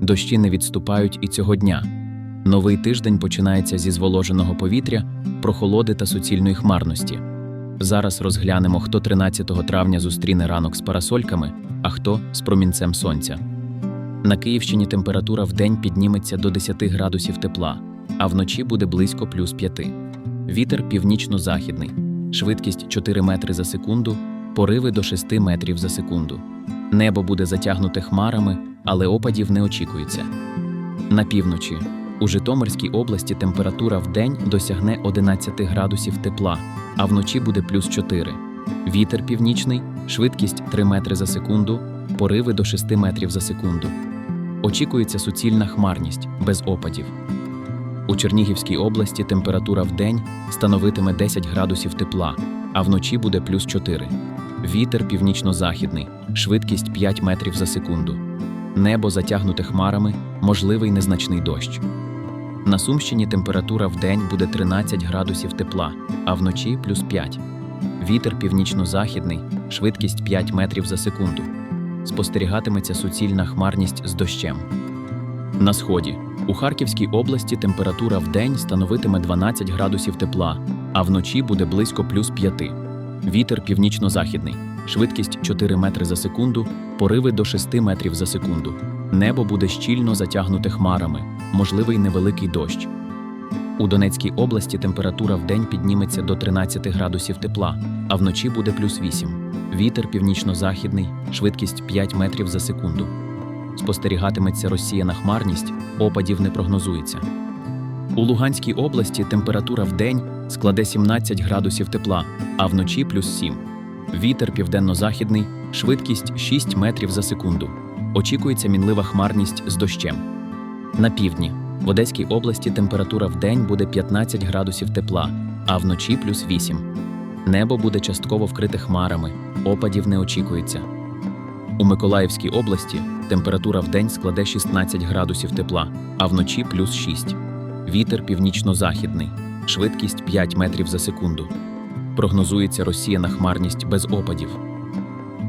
Дощі не відступають і цього дня. Новий тиждень починається зі зволоженого повітря, прохолоди та суцільної хмарності. Зараз розглянемо, хто 13 травня зустріне ранок з парасольками, а хто з промінцем сонця. На Київщині температура в день підніметься до 10 градусів тепла, а вночі буде близько плюс 5. Вітер північно-західний, швидкість 4 метри за секунду, пориви до 6 метрів за секунду. Небо буде затягнуте хмарами, але опадів не очікується. На півночі у Житомирській області температура в день досягне 11 градусів тепла, а вночі буде плюс 4. Вітер північний, швидкість 3 метри за секунду, пориви до 6 метрів за секунду. Очікується суцільна хмарність без опадів. У Чернігівській області температура в день становитиме 10 градусів тепла, а вночі буде плюс 4. Вітер північно-західний, швидкість 5 метрів за секунду. Небо затягнуте хмарами, можливий незначний дощ. На Сумщині температура в день буде 13 градусів тепла, а вночі плюс 5. Вітер північно-західний, швидкість 5 метрів за секунду. Спостерігатиметься суцільна хмарність з дощем. На сході у Харківській області температура в день становитиме 12 градусів тепла, а вночі буде близько плюс 5. Вітер північно-західний, швидкість 4 метри за секунду, пориви до 6 метрів за секунду. Небо буде щільно затягнуте хмарами, можливий невеликий дощ. У Донецькій області температура в день підніметься до 13 градусів тепла, а вночі буде плюс 8. Вітер північно-західний, швидкість 5 метрів за секунду. Спостерігатиметься розсіяна хмарність, опадів не прогнозується. У Луганській області температура в день складе 17 градусів тепла, а вночі плюс 7. Вітер південно-західний, швидкість 6 метрів за секунду. Очікується мінлива хмарність з дощем. На півдні в Одеській області температура в день буде 15 градусів тепла, а вночі плюс 8. Небо буде частково вкрите хмарами, опадів не очікується. У Миколаївській області температура в день складе 16 градусів тепла, а вночі плюс 6. Вітер північно-західний, швидкість 5 метрів за секунду. Прогнозується розсіяна хмарність без опадів.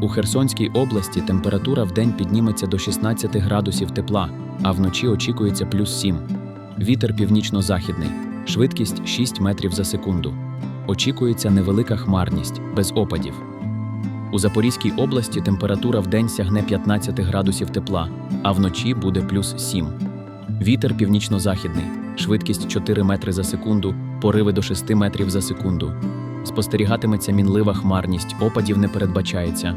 У Херсонській області температура в день підніметься до 16 градусів тепла, а вночі очікується плюс 7. Вітер північно-західний, швидкість 6 метрів за секунду. Очікується невелика хмарність без опадів. У Запорізькій області температура в день сягне 15 градусів тепла, а вночі буде плюс 7. Вітер північно-західний, швидкість 4 метри за секунду, пориви до 6 метрів за секунду. Спостерігатиметься мінлива хмарність, опадів не передбачається.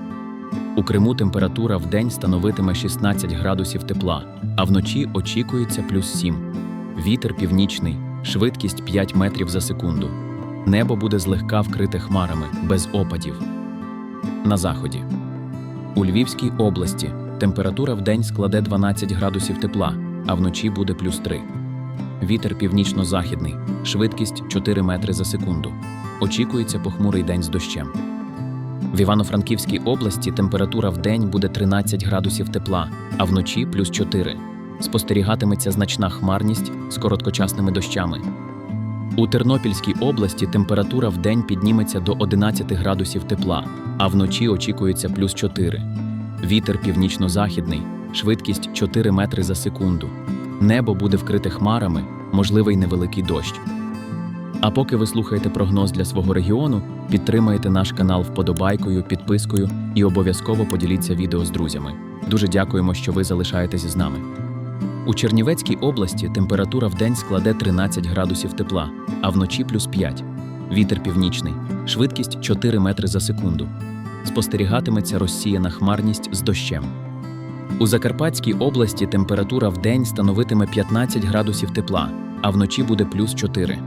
У Криму температура в день становитиме 16 градусів тепла, а вночі очікується плюс 7. Вітер північний, швидкість 5 метрів за секунду. Небо буде злегка вкрите хмарами, без опадів. На заході. У Львівській області температура в день складе 12 градусів тепла, а вночі буде плюс 3. Вітер північно-західний, швидкість 4 метри за секунду. Очікується похмурий день з дощем. В Івано-Франківській області температура в день буде 13 градусів тепла, а вночі плюс 4. Спостерігатиметься значна хмарність з короткочасними дощами. У Тернопільській області температура в день підніметься до 11 градусів тепла, а вночі очікується плюс 4. Вітер північно-західний, швидкість 4 метри за секунду. Небо буде вкрите хмарами, можливий невеликий дощ. А поки ви слухаєте прогноз для свого регіону, підтримайте наш канал вподобайкою, підпискою і обов'язково поділіться відео з друзями. Дуже дякуємо, що ви залишаєтеся з нами. У Чернівецькій області температура в день складе 13 градусів тепла, а вночі плюс 5. Вітер північний, швидкість 4 метри за секунду. Спостерігатиметься розсіяна хмарність з дощем. У Закарпатській області температура в день становитиме 15 градусів тепла, а вночі буде плюс 4.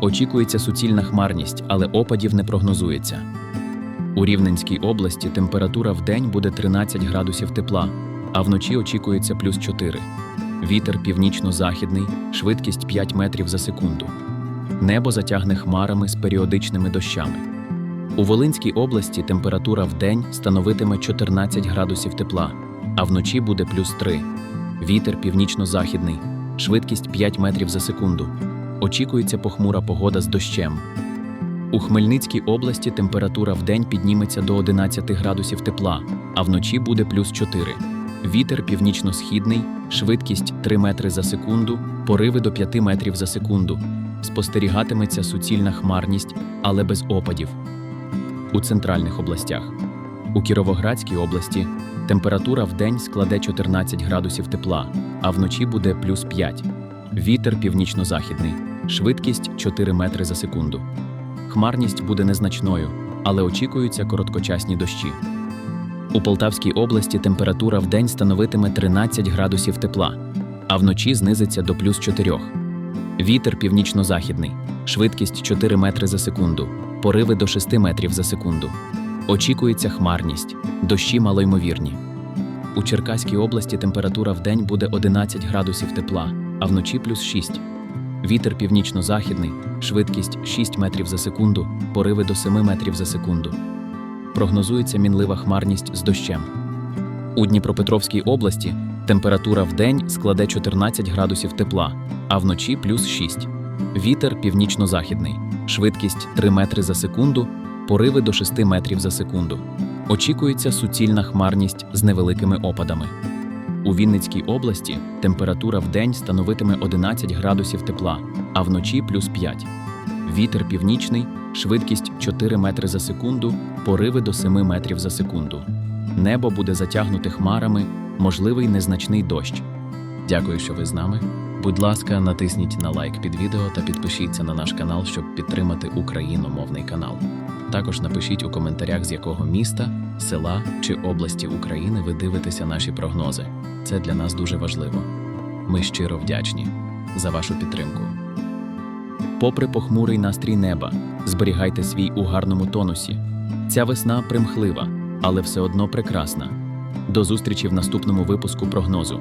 Очікується суцільна хмарність, але опадів не прогнозується. У Рівненській області температура в день буде 13 градусів тепла, а вночі очікується плюс 4. Вітер північно-західний, швидкість 5 метрів за секунду. Небо затягне хмарами з періодичними дощами. У Волинській області температура в день становитиме 14 градусів тепла, а вночі буде плюс 3. Вітер північно-західний, швидкість 5 метрів за секунду. Очікується похмура погода з дощем. У Хмельницькій області температура в день підніметься до 11 градусів тепла, а вночі буде плюс 4. Вітер північно-східний, швидкість 3 метри за секунду, пориви до 5 метрів за секунду. Спостерігатиметься суцільна хмарність, але без опадів. У центральних областях. У Кіровоградській області температура в день складе 14 градусів тепла, а вночі буде плюс 5. Вітер північно-західний, швидкість 4 метри за секунду. Хмарність буде незначною, але очікуються короткочасні дощі. У Полтавській області температура в день становитиме 13 градусів тепла, а вночі знизиться до плюс 4. Вітер північно-західний, швидкість 4 метри за секунду, пориви до 6 метрів за секунду. Очікується хмарність, дощі малоймовірні. У Черкаській області температура в день буде 11 градусів тепла, а вночі плюс 6. Вітер північно-західний, швидкість 6 метрів за секунду, пориви до 7 метрів за секунду. Прогнозується мінлива хмарність з дощем. У Дніпропетровській області температура в день складе 14 градусів тепла, а вночі плюс 6. Вітер північно-західний, швидкість 3 метри за секунду, пориви до 6 метрів за секунду. Очікується суцільна хмарність з невеликими опадами. У Вінницькій області температура в день становитиме 11 градусів тепла, а вночі плюс 5. Вітер північний, швидкість 4 метри за секунду, пориви до 7 метрів за секунду. Небо буде затягнуте хмарами, можливий незначний дощ. Дякую, що ви з нами. Будь ласка, натисніть на лайк під відео та підпишіться на наш канал, щоб підтримати україномовний канал. Також напишіть у коментарях, з якого міста, села чи області України ви дивитеся наші прогнози. Це для нас дуже важливо. Ми щиро вдячні за вашу підтримку. Попри похмурий настрій неба, зберігайте свій у гарному тонусі. Ця весна примхлива, але все одно прекрасна. До зустрічі в наступному випуску прогнозу.